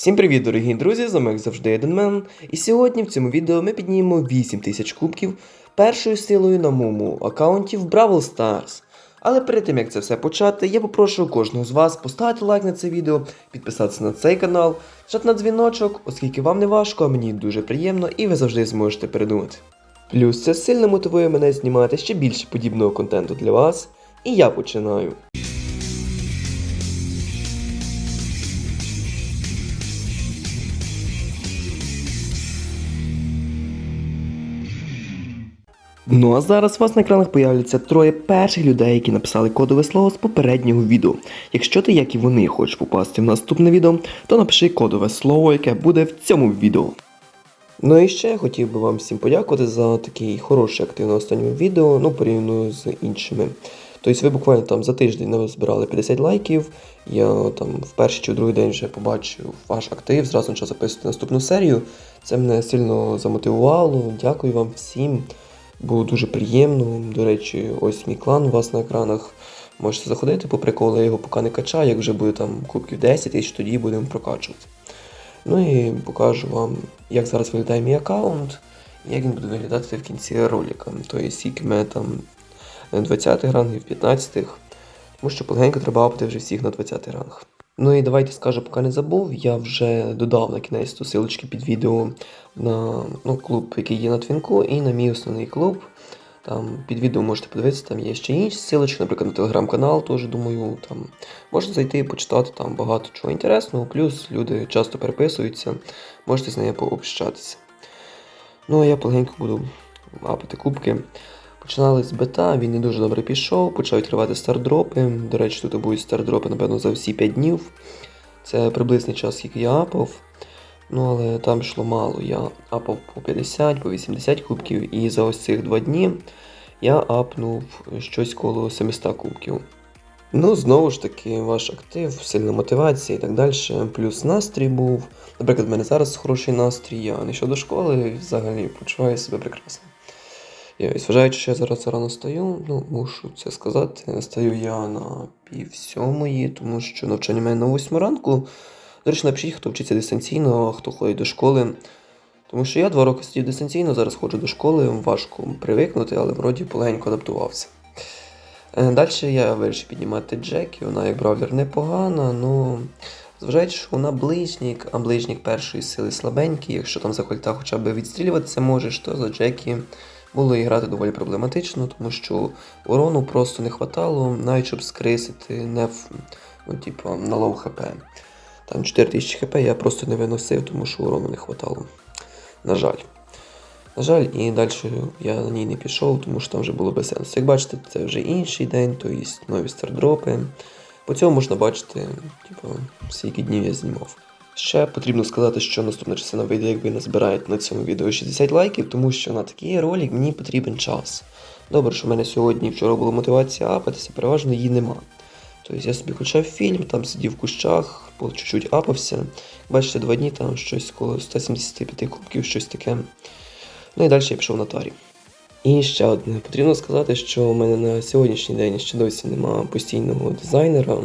Всім привіт, дорогі друзі! З вами як завжди Еденмен. І сьогодні в цьому відео ми піднімемо 8000 кубків першою силою на моєму аккаунті в Бравл Stars. Але перед тим як це все почати, я попрошу кожного з вас поставити лайк на це відео, підписатися на цей канал, нажати на дзвіночок, оскільки вам не важко, а мені дуже приємно і ви завжди зможете передумати. Плюс це сильно мотивує мене знімати ще більше подібного контенту для вас. І я починаю. Ну а зараз у вас на екранах появляться троє перших людей, які написали кодове слово з попереднього відео. Якщо ти, як і вони, хочеш попасти в наступне відео, то напиши кодове слово, яке буде в цьому відео. Ну і ще я хотів би вам всім подякувати за такий хороший актив на останньому відео, ну порівняно з іншими. Тобто ви буквально там за тиждень назбирали 50 лайків. Я там в перший чи в другий день вже побачив ваш актив, зразу почав записувати наступну серію. Це мене сильно замотивувало. Дякую вам всім. Було дуже приємно. До речі, ось мій клан у вас на екранах. Можете заходити по приколу, я його поки не качаю, як вже буде там кубків 10 тисяч, тоді будемо прокачувати. Ну і покажу вам, як зараз виглядає мій аккаунт, і як він буде виглядати в кінці ролика. Тобто, скільки мене там 20 рангів, 15-х. тому що полегенько треба апати вже всіх на 20 ранг. Ну і давайте скажу, поки не забув, я вже додав на кінець ту силочки під відео на ну, клуб, який є на Твінку, і на мій основний клуб. Там під відео можете подивитися, там є ще інші силочки, наприклад, на телеграм-канал, теж думаю, там можна зайти і почитати там багато чого інтересного, плюс люди часто переписуються, можете з нею пообщатися. Ну а я полегенько буду апати кубки. Починали з бета, він не дуже добре пішов, почав відкривати стардропи. До речі, тут будуть стардропи, напевно, за всі 5 днів. Це приблизний час, скільки я апав. Ну, але там йшло мало. Я апав по 50, по 80 кубків, і за ось цих 2 дні я апнув щось коло 700 кубків. Ну, знову ж таки, ваш актив, сильна мотивація і так далі. Плюс настрій був. Наприклад, в мене зараз хороший настрій, я не до школи взагалі почуваю себе прекрасно. І ось вважаючи, що я зараз рано стаю, ну, мушу це сказати. Стаю я на пів сьомої, тому що навчання мене на восьму ранку. До речі, напишіть, хто вчиться дистанційно, хто ходить до школи. Тому що я два роки сидів дистанційно, зараз ходжу до школи, важко привикнути, але вроді полегенько адаптувався. Далі я вирішив піднімати Джекі, вона як бравлер непогана, ну зважаючи, що вона ближнік, а ближнік першої сили слабенький, якщо там за кольта хоча б відстрілюватися можеш, то за Джекі було і грати доволі проблематично, тому що урону просто не хватало, навіть щоб скрисити не в, ну, типу, на лоу хп. Там 4000 хп я просто не виносив, тому що урону не хватало. На жаль. На жаль, і далі я на ній не пішов, тому що там вже було без сенсу. Як бачите, це вже інший день, то є нові стардропи. По цьому можна бачити, типу, скільки днів я знімав. Ще потрібно сказати, що наступна частина вийде, як ви назбираєте на цьому відео 60 лайків, тому що на такий ролик мені потрібен час. Добре, що в мене сьогодні і вчора була мотивація апатися, переважно її нема. Тобто я собі включав фільм, там сидів в кущах, по чуть-чуть апався. Бачите, два дні там щось коло 175 кубків, щось таке. Ну і далі я пішов на тарі. І ще одне. Потрібно сказати, що у мене на сьогоднішній день ще досі немає постійного дизайнера,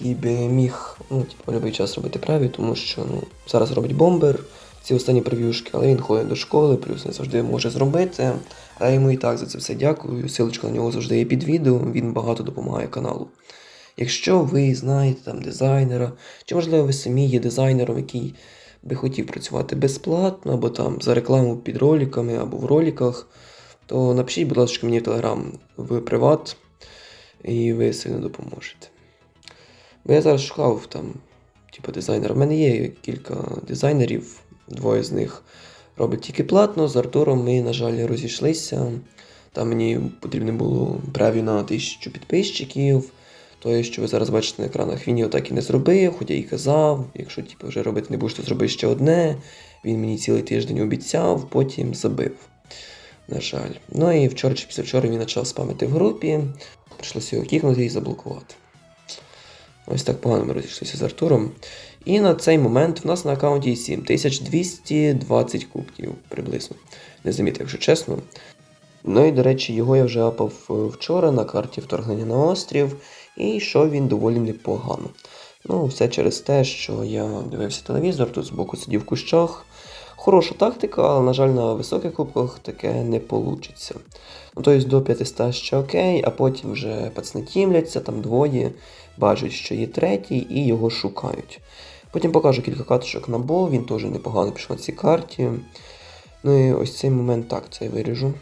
який би міг ну, типу, будь-який час робити праві, тому що ну, зараз робить бомбер ці останні прев'юшки, але він ходить до школи, плюс не завжди може зробити. А йому і так за це все дякую. Силочка на нього завжди є під відео, він багато допомагає каналу. Якщо ви знаєте там дизайнера, чи можливо ви самі є дизайнером, який би хотів працювати безплатно, або там за рекламу під роликами, або в роликах, то напишіть, будь ласка, мені в Телеграм в приват, і ви сильно допоможете. Бо я зараз шукав там, типу, дизайнера. У мене є кілька дизайнерів, двоє з них роблять тільки платно. З Артуром ми, на жаль, розійшлися. Там мені потрібно було прев'ю на тисячу підписчиків. То, що ви зараз бачите на екранах, він його так і не зробив, хоча і казав, якщо типу, вже робити не будеш, то зроби ще одне. Він мені цілий тиждень обіцяв, потім забив. На жаль. Ну і вчора чи післявчора він почав спамити в групі. Прийшлося його кікнути і заблокувати. Ось так погано ми розійшлися з Артуром. І на цей момент в нас на аккаунті 7220 кубків приблизно. Не замітив, якщо чесно. Ну і, до речі, його я вже апав е, вчора на карті вторгнення на острів, і йшов він доволі непогано. Ну, все через те, що я дивився телевізор, тут збоку сидів в кущах. Хороша тактика, але, на жаль, на високих кубках таке не вийде. Ну, тобто до 500 ще окей, а потім вже пацани тімляться, там двоє, бачать, що є третій, і його шукають. Потім покажу кілька каточок на Бо, він теж непогано пішов на цій карті. Ну і ось цей момент так, це я виріжу.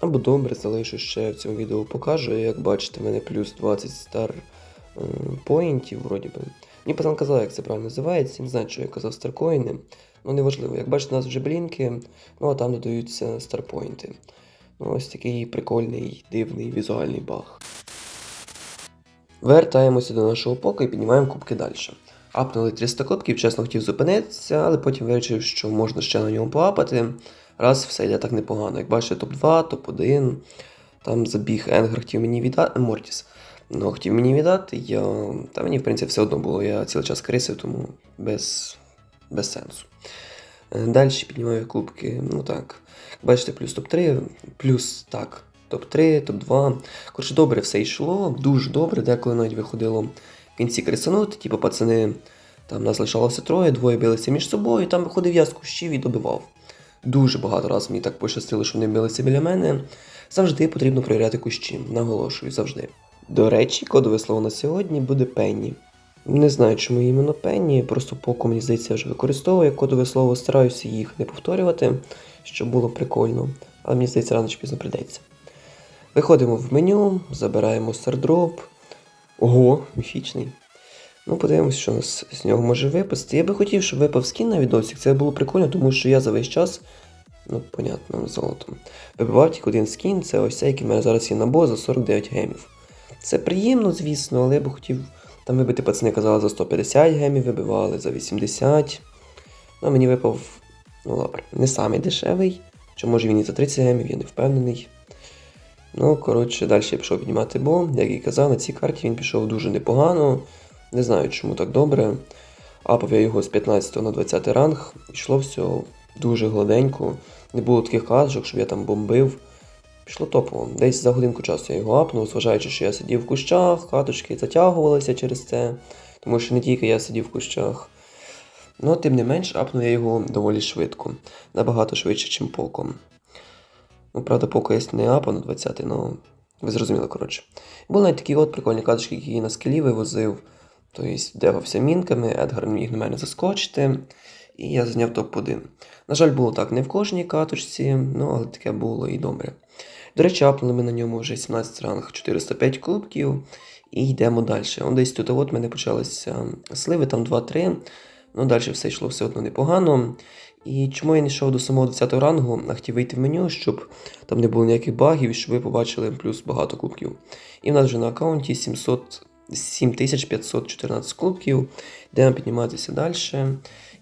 Або добре, залишу ще в цьому відео покажу. Як бачите, в мене плюс 20 стар поінтів, вроді би. Мені пацан казав, як це правильно називається, не знаю, що я казав старкоїни. Ну, неважливо. Як бачите, у нас вже блінки, ну а там додаються старпоінти. Ну, ось такий прикольний, дивний візуальний баг. Вертаємося до нашого пока і піднімаємо кубки далі. Апнули 300 кубків, чесно хотів зупинитися, але потім вирішив, що можна ще на ньому поапати. Раз все йде так непогано. Як бачите, топ-2, топ-1. Там забіг Енгер хотів мені віддати. Мортіс. Ну, хотів мені віддати, я. Та мені, в принципі, все одно було. Я цілий час крисив, тому без, без сенсу. Далі піднімаю кубки. Ну так. Бачите, плюс топ-3, плюс так. Топ-3, топ-2. Коротше, добре все йшло, дуже добре. Деколи навіть виходило в кінці крисанути, типу пацани, там нас лишалося троє, двоє билися між собою, там виходив я з кущів і добивав. Дуже багато разів мені так пощастило, що вони билися біля мене. Завжди потрібно перевіряти кущі, наголошую, завжди. До речі, кодове слово на сьогодні буде пенні. Не знаю, чому іменно пенні, просто поки мені здається, я вже використовую кодове слово, стараюся їх не повторювати, щоб було прикольно, але мені здається, рано чи пізно прийдеться. Виходимо в меню, забираємо стардроп. Ого, міфічний. Ну, подивимось, що нас з нього може випасти. Я би хотів, щоб випав скін на відосик. Це було прикольно, тому що я за весь час, ну, понятно, золотом. Вибивав тільки один скін, це ось цей, який в мене зараз є на бо за 49 гемів. Це приємно, звісно, але я би хотів там вибити пацани казали за 150 гемів, вибивали за 80. Ну, мені випав, ну добре, не самий дешевий. Чи може він і за 30 гемів, я не впевнений. Ну, коротше, далі я пішов піднімати бо. Як і казав, на цій карті він пішов дуже непогано. Не знаю, чому так добре. Апав я його з 15 на 20 ранг. Йшло все дуже гладенько. Не було таких карточок, щоб я там бомбив. Пішло топово. Десь за годинку часу я його апнув, зважаючи, що я сидів в кущах, каточки затягувалися через це, тому що не тільки я сидів в кущах. Ну, тим не менш, апнув я його доволі швидко. Набагато швидше, ніж поком. Ну, правда, поки я не апа на 20 ну ви зрозуміли, коротше. Були навіть такі от прикольні каточки, які я на скелі вивозив. Тобто девався мінками, Едгар міг на мене заскочити, і я зайняв топ-1. На жаль, було так не в кожній каточці, ну але таке було і добре. До речі, апнули ми на ньому вже 17 ранг 405 кубків. І йдемо далі. Он десь тут от мене почалися сливи, там 2-3. Ну, далі все йшло все одно непогано. І чому я не йшов до самого 20 рангу, а хотів вийти в меню, щоб там не було ніяких багів, щоб ви побачили плюс багато кубків. І в нас вже на аккаунті 700, 7514 кубків. Йдемо підніматися далі.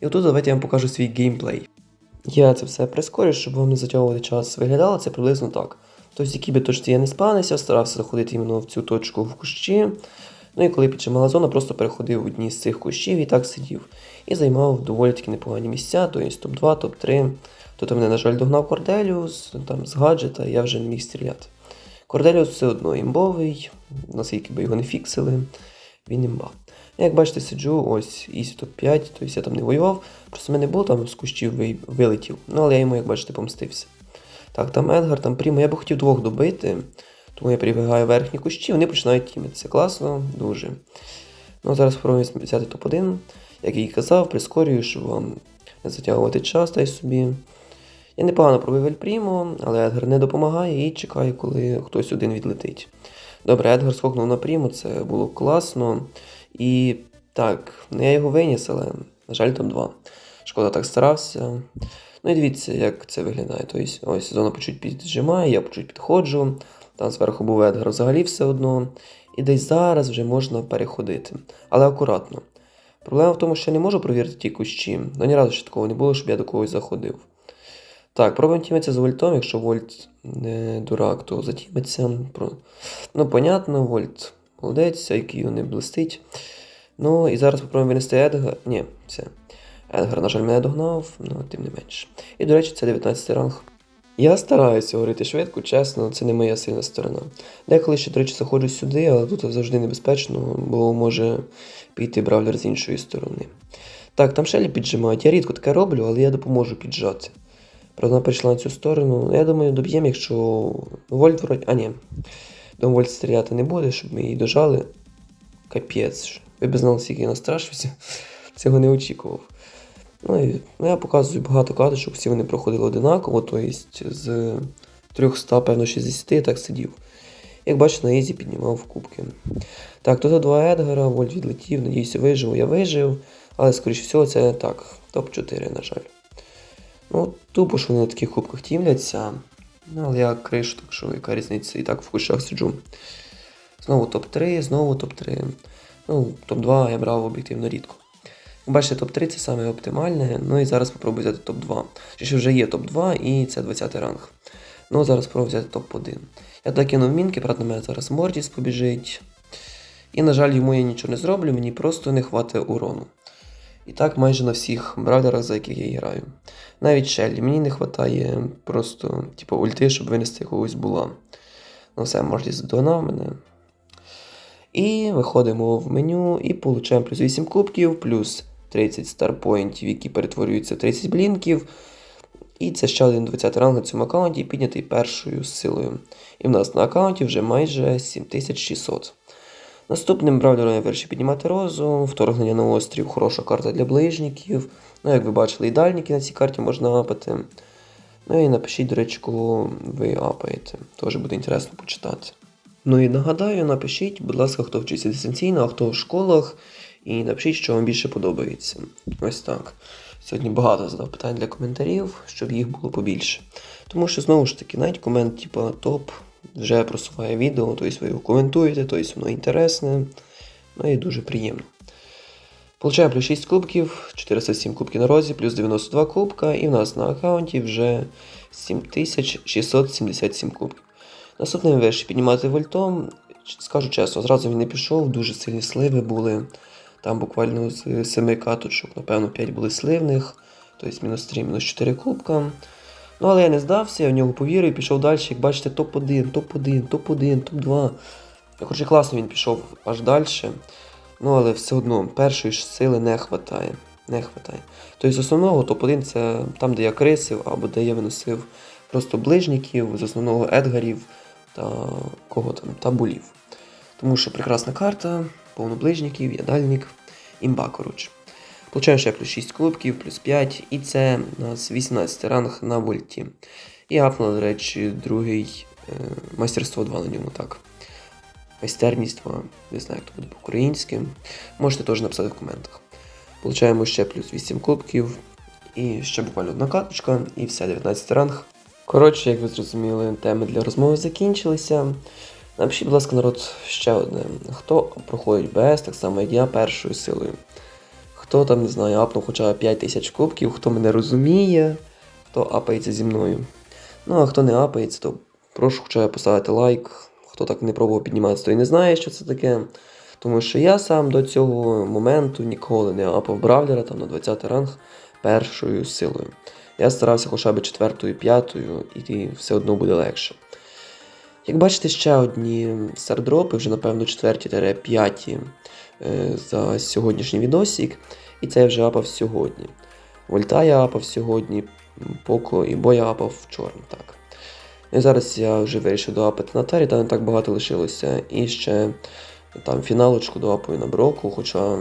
І отут давайте я вам покажу свій геймплей. Я це все прискорю, щоб вам не затягувати час. Виглядало це приблизно так. Тобто, які би точці я не спанився, старався заходити іменно в цю точку в кущі. Ну і коли піджимала зона, просто переходив в одні з цих кущів і так сидів. І займав доволі таки непогані місця, тобто топ-2, топ-3. Тут мене, на жаль, догнав Корделіус, там з гаджета, я вже не міг стріляти. Корделіус все одно імбовий, наскільки би його не фіксили, він імба. Як бачите, сиджу, ось Ісі топ-5, тобто я там не воював, просто мене був там з кущів вилетів. Ну але я йому, як бачите, помстився. Так, там Едгар, там Прімо. Я би хотів двох добити, тому я прибігаю верхні кущі, вони починають тімитися. Класно, дуже. Ну, зараз спробуємо взяти топ-1. Як я і казав, прискорюю, щоб вам не затягувати час та й собі. Я непогано пробив Ель Прімо, але Едгар не допомагає і чекаю, коли хтось один відлетить. Добре, Едгар скокнув на Прімо, це було класно. І так, ну я його виніс, але, на жаль, топ-2. Шкода так старався. Ну і дивіться, як це виглядає. Тобто, ось зона почуть піджимає, я почуть підходжу. Там зверху був Едгар взагалі все одно. І десь зараз вже можна переходити. Але акуратно. Проблема в тому, що я не можу провірити ті кущі. Ну ні разу ще такого не було, щоб я до когось заходив. Так, пробуємо тімитися з вольтом. Якщо вольт не дурак, то затіметься. Ну, понятно, вольт молодець, IQ не блистить. Ну і зараз спробуємо винести Едгар. Ні, все. Едгар, на жаль, мене догнав, ну тим не менш. І, до речі, це 19 ранг. Я стараюся говорити швидко, чесно, це не моя сильна сторона. Деколи ще, до речі, заходжу сюди, але тут завжди небезпечно, бо може піти бравлер з іншої сторони. Так, там шелі піджимають. Я рідко таке роблю, але я допоможу піджати. Правда, вона прийшла на цю сторону. Я думаю, доб'ємо, якщо Вольт вроді. А, ні. Дом Вольт стріляти не буде, щоб ми її дожали. Капець. Ви б знали, скільки я настрашився. Цього не очікував. Ну, і, ну, я показую багато карточок, всі вони проходили одинаково, тобто з 300, певно, 60 я так сидів. Як бачите, на Ізі піднімав кубки. Так, тут два Едгара, Вольт відлетів, надіюся, вижив. Я вижив, але, скоріше всього, це так, топ-4, на жаль. Ну, тупо, що вони на таких кубках тімляться. Ну, але я кришу, так що яка різниця, і так в кущах сиджу. Знову топ-3, знову топ-3. Ну, топ-2 я брав об'єктивно рідко. Бачите, топ-3 це саме оптимальне. Ну і зараз спробую взяти топ-2. Чи ще вже є топ-2 і це 20 ранг. Ну, зараз спробую взяти топ-1. Я так кинув мінки, правда, на мене зараз Мордіс побіжить. І, на жаль, йому я нічого не зроблю, мені просто не хватить урону. І так майже на всіх бравлерах, за яких я граю. Навіть Шеллі, мені не вистачає просто, типу, ульти, щоб винести якогось була. Ну все, Мордіс здогнав мене. І виходимо в меню і получаємо плюс 8 кубків, плюс 30 старпоінтів, які перетворюються в 30 блінків. І це ще один 20 ранг на цьому аккаунті, піднятий першою силою. І в нас на аккаунті вже майже 7600. Наступним бравлером я вирішив піднімати розу, вторгнення на острів, хороша карта для ближників. Ну, як ви бачили, і дальніки на цій карті можна апати. Ну і напишіть, до речі, кого ви апаєте. Теж буде інтересно почитати. Ну і нагадаю, напишіть, будь ласка, хто вчиться дистанційно, а хто в школах, і напишіть, що вам більше подобається. Ось так. Сьогодні багато задав питань для коментарів, щоб їх було побільше. Тому що, знову ж таки, навіть комент, типу, топ, вже просуває відео, тобто ви його коментуєте, тобто воно інтересне, ну і дуже приємно. Получаю плюс 6 кубків, 407 кубків на розі, плюс 92 кубка, і в нас на аккаунті вже 7677 кубків. Наступним вирішив піднімати вольтом. Скажу чесно, зразу він не пішов, дуже сильні сливи були. Там буквально з 7 каточок, напевно, 5 були сливних, тобто мінус 3, мінус 4 кубка. Ну, але я не здався, я в нього повірив пішов далі. Як бачите, топ-1, топ-1, топ-1, топ-2. Хоча класно він пішов аж далі. Ну, але все одно першої ж сили не вистачає. Не вистачає. Тобто з основного топ-1 це там, де я крисив, або де я виносив просто ближників, з основного Едгарів та кого там, та. Тому що прекрасна карта, повно ближників, ядальник, імба, коротше. Получаю ще плюс 6 кубків, плюс 5, і це у нас 18 ранг на вольті. І апнула, до речі, другий е, майстерство 2 на ньому так. Майстерність 2, не знаю, як то буде по-українськи. Можете теж написати в коментах. Получаємо ще плюс 8 кубків. І ще буквально одна карточка, і все, 19 ранг. Коротше, як ви зрозуміли, теми для розмови закінчилися. Напишіть, будь ласка, народ, ще одне. Хто проходить БС, так само, як я, першою силою. Хто там, не знаю, апнув хоча б 5 тисяч кубків, хто мене розуміє, хто апається зі мною. Ну, а хто не апається, то прошу хоча б поставити лайк. Хто так не пробував підніматися, той не знає, що це таке. Тому що я сам до цього моменту ніколи не апав бравлера там на 20 ранг першою силою. Я старався хоча б четвертою, п'ятою, і все одно буде легше. Як бачите, ще одні стардропи, вже, напевно, четверті-п'яті е, за сьогоднішній відосик. І це я вже апав сьогодні. Вольта я апав сьогодні, Поко і Бо я апав вчора. так. І зараз я вже вирішив доапати на тарі, та не так багато лишилося. І ще там фіналочку доапаю на броку, хоча.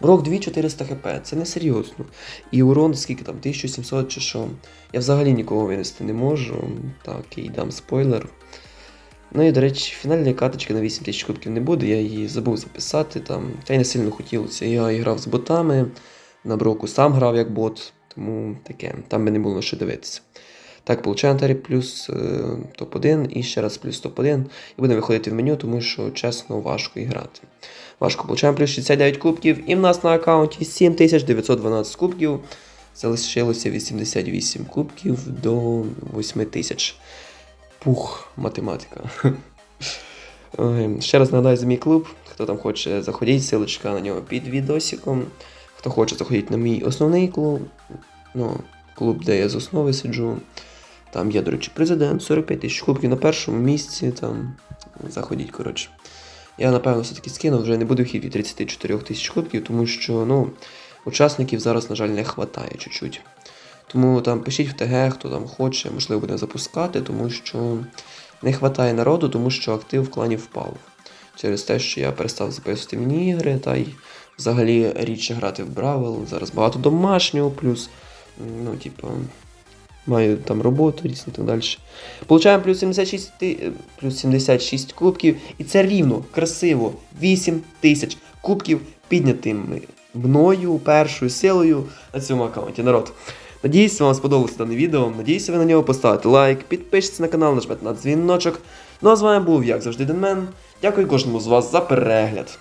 Брок 2400 хп, це не серйозно. І урон скільки там, 1700 чи що. Я взагалі нікого винести не можу. Так, і дам спойлер. Ну і, до речі, фінальної каточки на 8000 кубків не буде, я її забув записати там. Та й не сильно хотілося. Я грав з ботами, на броку сам грав як бот, тому таке, там би не було на що дивитися. Так, получаємо тарі плюс е, топ-1 і ще раз плюс топ-1. І будемо виходити в меню, тому що чесно важко і грати. Важко получаємо плюс 69 кубків. І в нас на аккаунті 7912 кубків. Залишилося 88 кубків до 8000. Пух, математика. Ще раз нагадаю за мій клуб. Хто там хоче, заходіть, силочка на нього під відосиком. Хто хоче, заходіть на мій основний клуб. Ну, клуб, де я з основи сиджу. Там є, до речі, президент, 45 тисяч кубків на першому місці. Там заходіть, коротше. Я, напевно, все-таки скину, вже не буду в хіті 34 тисяч кубків, тому що, ну, учасників зараз, на жаль, не вистачає чуть-чуть. Тому там пишіть в ТГ, хто там хоче, можливо, буде запускати, тому що не вистачає народу, тому що актив в клані впав. Через те, що я перестав записувати міні-ігри, та й взагалі рідше грати в Бравл. Зараз багато домашнього, плюс, ну, типу, маю там роботу різну і так далі. Получаємо плюс 76, е, плюс 76 кубків, і це рівно, красиво, 8 тисяч кубків піднятими мною першою силою на цьому аккаунті. Народ. Надіюсь, вам сподобалося дане відео. Надіюся, ви на нього поставите лайк, підпишіться на канал, нажмете на дзвіночок. Ну а з вами був, як завжди, Денмен. Дякую кожному з вас за перегляд.